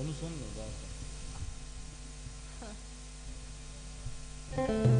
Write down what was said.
Onu sormuyor zaten. Thank you.